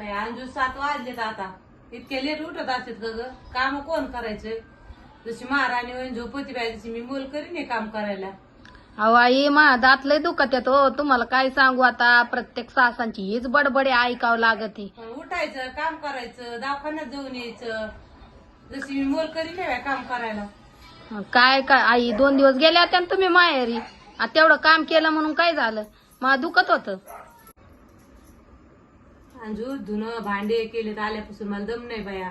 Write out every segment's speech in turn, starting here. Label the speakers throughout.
Speaker 1: अंजू सात वाजलेत आता. इतके लेट उठत असतात ग ग. काम कोण करायचं? जशी महाराणी होईन झोपती बाई तशी मी मोल करीन हे काम करायला.
Speaker 2: अहो आई मा दात लय दुखत येत हो. तुम्हाला काय सांगू आता? प्रत्येक सासांची हीच बडबडे ऐकावं लागते.
Speaker 1: उठायचं काम करायचं दवाखान्यात जाऊन यायचं. जशी मी मोल करीन हे बाई काम करायला.
Speaker 2: काय काय? आई दोन दिवस गेल्या होत्या ना तुम्ही माहेरी. आ, तेवढं काम केलं म्हणून काय झालं? मला दुखत होतं.
Speaker 1: अंजू धुणं भांडे केलेत आल्यापासून मला दम नाही बाया.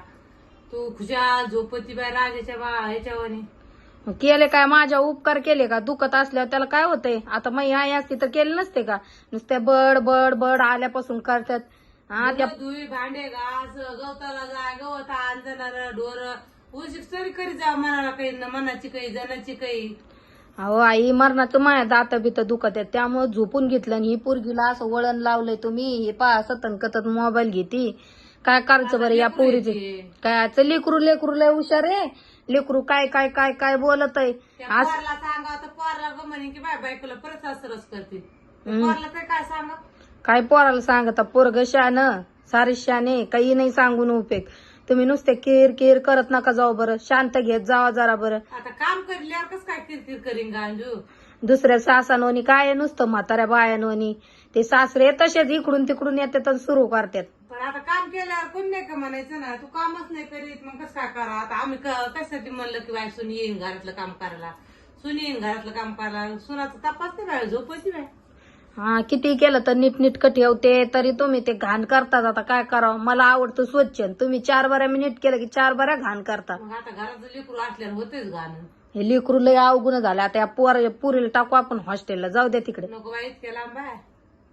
Speaker 1: तू खुशाल झोपती बाय राजाच्या बा ह्याच्यावानी.
Speaker 2: मग केले काय? माझ्या उपकार केले का? दुखत असल्यावर त्याला काय होतंय? आता मग आई असती तर केले नसते का? नुसते बड बड बड आल्यापासून करतात. हा त्या
Speaker 1: धुई भांडे घास गवताला जा गवत आण जनावर ढोर उशीक तरी करी जा मनाला काही मनाची काही जनाची काही.
Speaker 2: अहो आई मरणाचं माया दात बित दुखत आहेत. त्यामुळे झोपून घेतलं आणि ही पोरगीला असं वळण लावलंय तुम्ही. हे पहा सतन कतत मोबाईल घेती. काय करायचं बरं या पोरीचे? काय आजचं लेकरू लेकरू लय हुशार आहे. लेकरू काय काय काय काय बोलत आहे आज
Speaker 1: पोरला सांगा तर पोरला ग म्हणे की बाय बायकोला परत सासरच करते. त्या पोरला तर काय सांगा?
Speaker 2: काय पोराला सांगता? पोरग शान सारे शाने काही नाही सांगून उपयोग. तुम्ही नुसते केर केर करत नका जाऊ बरं. शांत घेत जावा जरा बरं.
Speaker 1: आता काम करल्यावर कस काय किरकिर करीन गा अंजू?
Speaker 2: दुसऱ्या सासानोनी काय आहे नुसतं म्हाताऱ्या बायानोनी ते सासरे तसेच इकडून तिकडून येतात आणि सुरू करतात.
Speaker 1: पण आता काम केल्यावर कोण नाही का म्हणायचं ना तू कामच नाही करीत मग कसं काय करा? आता आम्ही क- कशासाठी म्हणलं की बाय सुनी येईन घरातलं काम करायला? सुनी येईन घरातलं काम करायला? सुनाचा तपास नाही बाय झोपायची बाय
Speaker 2: हा किती केलं तर नीट नीटकं ठेवते तरी तुम्ही ते घाण करतात. आता काय करावं? मला आवडतं स्वच्छ. तुम्ही चार बाऱ्या मी नीट केलं की चार बाऱ्या घाण करता.
Speaker 1: मग आता घराचं लेकरू असल्यावर होतेच गाणं
Speaker 2: हे लेकरू लय अवगुण झालं. आता या पोर पुरीला टाकू आपण हॉस्टेलला जाऊ द्या तिकडे.
Speaker 1: नको बाई इतक्या लांब बाय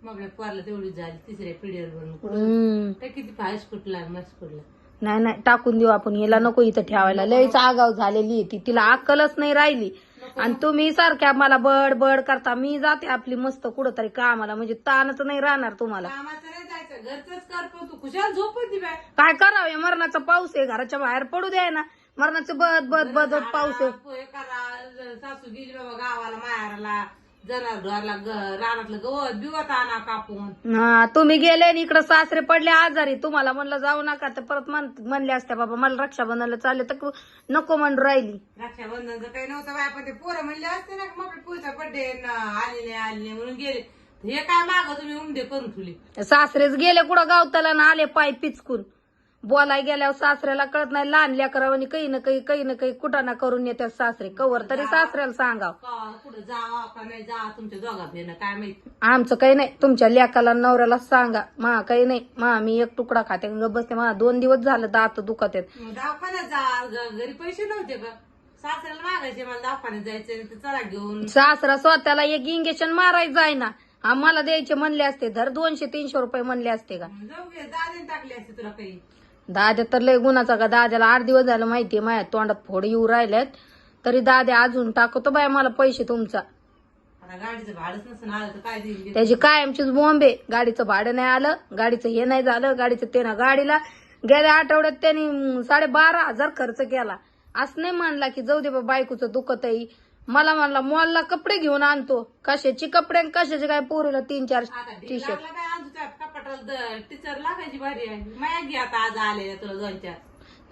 Speaker 1: मग आपल्या पोरला तेवढी झाली तिसऱ्या पिढीवर बनून
Speaker 2: हम्म.
Speaker 1: ते किती फायस कुठला मस्त कुठला
Speaker 2: नाही नाही टाकून देऊ आपण. हिला नको इथं ठेवायला. लयच आगाव झालेली आहे ती. तिला अक्कलच नाही राहिली. आणि तुम्ही सारख्या मला बड बड करता. मी जाते आपली मस्त कुठंतरी कामाला. म्हणजे ताणच नाही राहणार तुम्हाला.
Speaker 1: कामाचं नाही जायचं. घरचंच कर पण तू. खुशाल झोपती बाय.
Speaker 2: काय करावं? या मरणाचा पाऊस आहे. घराच्या बाहेर पडू द्या ना. मरणाचं बद बद बद पाऊस आहे.
Speaker 1: करा सासू गेली बाबा गावाला माहेराला. जनावरला रानातलं गवत बिवत आणा कापून.
Speaker 2: हा तुम्ही गेले आणि इकडं सासरे पडले आजारी. तुम्हाला म्हणलं जाऊ नका तर परत म्हण- म्हणले असत्या बाबा मला रक्षाबंधनला चालले तर नको म्हणून राहिली.
Speaker 1: रक्षाबंधनचं काही नव्हतं बाय पण ते पोरं म्हणले असते ना मग पुढचा बड्डे आले नाही आले नाही म्हणून गेले. हे काय माग तुम्ही उमदे करून ठेवले?
Speaker 2: सासरेच गेले कुठं गावताला ना आले पाय पिचकून. बोलाय गेल्यावर सासऱ्याला कळत नाही लहान लेकरावानी काही ना काही काही ना काही कुठं ना करून येतात सासरे. कवर तरी सासऱ्याला सांगाव.
Speaker 1: का कुठं जावा का नाही जा तुमच्या दोघा भेन काय माहीत?
Speaker 2: आमचं काही नाही. तुमच्या लेकाला नवऱ्याला सांगा. मा काही नाही. मा मी एक तुकडा खाते. बसते मा दोन दिवस झालं दात दुखत आहेत.
Speaker 1: मग दवाखान्यात जा. ग- घरी पैसे नव्हते का? सासऱ्याला मागायचे मला दवाखान्यात जायचं तर चला घेऊन.
Speaker 2: सासरा स्वतःला एक इंजेक्शन मारायचं जाय ना आम्हाला द्यायचे म्हणले असते. धर दोनशे तीनशे रुपये म्हणले असते का?
Speaker 1: जाऊ घे टाकले असते तुला काही.
Speaker 2: दाद्या तर लय गुणाचा का? दाद्याला आठ दिवस झालं माहितीये माझ्या तोंडात फोड येऊ राहिल्यात तरी दाद्या अजून टाकतो बाय मला पैसे तुमचा.
Speaker 1: आता गाडीचं भाडंच नसून आलं तर काय देईल?
Speaker 2: त्याची कायमचीच बॉम्बे गाडीचं भाडं नाही आलं गाडीचं हे नाही झालं गाडीचं ते ना गाडीला. गेल्या आठवड्यात त्यांनी साडेबारा हजार खर्च केला. असं नाही म्हणला की जाऊ दे बा बायकोचं दुखत आहे. मला म्हणला मॉलला कपडे घेऊन आणतो. कशाचे कपडे आणि कशाचे काय पोरीला तीन चार टी शर्ट
Speaker 1: काय? आणतो त्या कपाटाला टीचर लागायची भारी आहे. माया घे आता आज आले तुला दोन चार.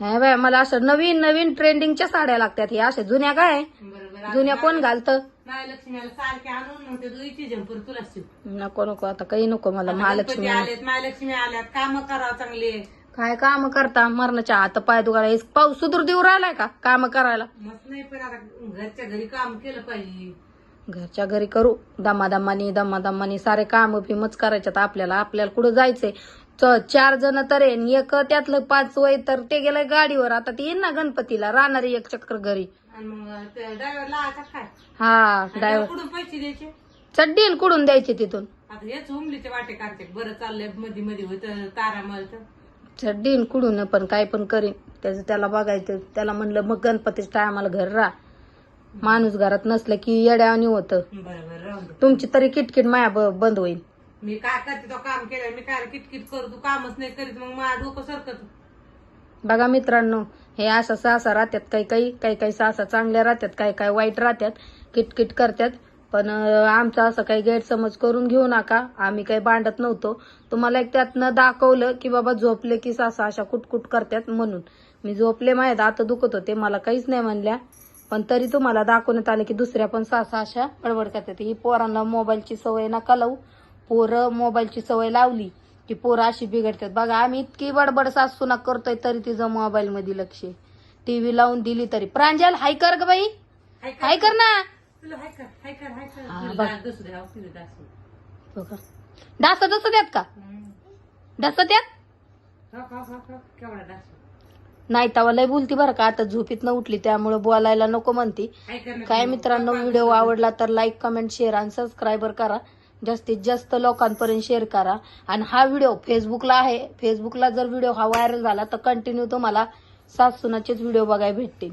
Speaker 2: नाही बाय मला असं नवीन नवीन ट्रेंडिंगच्या साड्या लागतात हे अशा जुन्या काय?
Speaker 1: बरोबर
Speaker 2: जुन्या कोण घालतं?
Speaker 1: महालक्ष्मीला सारखे आणून मग ते दुईची झंपर तुला शिव.
Speaker 2: नको नको आता काही नको मला महालक्ष्मी
Speaker 1: आलेत महालक्ष्मी आल्यात काम करावं चांगले.
Speaker 2: काय काम करता? मरणाच्या हात पाय दुखायला. पाऊस सुधूर देऊ राहिलाय का? काम करायला.
Speaker 1: मस्त नाही पण आता घरच्या घरी काम केलं पाहिजे.
Speaker 2: घरच्या घरी करू. दमादमानी दमादमानी सारे काम फिमच करायच्यात आपल्याला. आपल्याला कुठं जायचंय? चार जण तर आहे आणि एक त्यातलं पाच वय तर ते गेलंय गाडीवर. आता ते येईन ना गणपतीला. राहणारी एक चक्कर घरी. हा ड्रायव्हर
Speaker 1: पैसे द्यायचे?
Speaker 2: चड्डीन कुडून द्यायचे तिथून?
Speaker 1: आता हेच वाटे काढते. बरं चाललंयमध्ये मध्ये होत तारा मळत.
Speaker 2: चड्डीन कुडून पण काय पण करीन. त्याचं त्याला बघायचं. त्याला म्हणलं मग गणपतीच टायमाला घर राहा. माणूस घरात नसलं की येड्यावानी होतं.
Speaker 1: बरं बरं राहून दे.
Speaker 2: तुमची तरी किटकिट माया ब- बंद होईल.
Speaker 1: मी काय करते तो काम केलं मी काय किटकिट करू तू कामच नाही करीत मग माझं डोकं सरकत.
Speaker 2: बघा मित्रांनो हे असं सासा राहतात काही काही काही काही सासा चांगल्या राहतात काही काही वाईट राहतात किटकिट करतात. पण अं, आमचा असं काही गैरसमज करून घेऊ नका. आम्ही काही भांडत नव्हतो. तुम्हाला एक त्यातनं दाखवलं की बाबा झोपले की सासा अशा कुटकुट करतात म्हणून. मी झोपले माझ्या दात दुखत होते मला काहीच नाही म्हणल्या. पण तरी तुम्हाला दाखवण्यात आलं की दुसऱ्या पण सासा अशा बडबड करतात. ही पोरांना मोबाईलची सवय नका लावू. पोरं मोबाईलची सवय लावली की पोरं अशी बिघडतात. बघा आम्ही इतकी बडबड सासूना करतोय तरी तिचं मोबाईल मध्ये लक्ष. टीव्ही लावून दिली तरी. प्रांजल हाय कर ग बाई.
Speaker 1: हाय कर.
Speaker 2: ना. हा.
Speaker 1: डास डस
Speaker 2: द्यात का?
Speaker 1: हम्म.
Speaker 2: डस नाही तवा लय बोलती बरं का आता झोपीत न उठली त्यामुळे बोलायला नको म्हणती. काय मित्रांनो व्हिडिओ आवडला तर लाईक कमेंट शेअर आणि सबस्क्राईबर करा. जास्तीत जास्त लोकांपर्यंत शेअर करा. आणि हा व्हिडिओ फेसबुकला आहे. फेसबुकला जर व्हिडिओ हा व्हायरल झाला तर कंटिन्यू तुम्हाला सासूनाचेच व्हिडिओ बघायला भेटतील.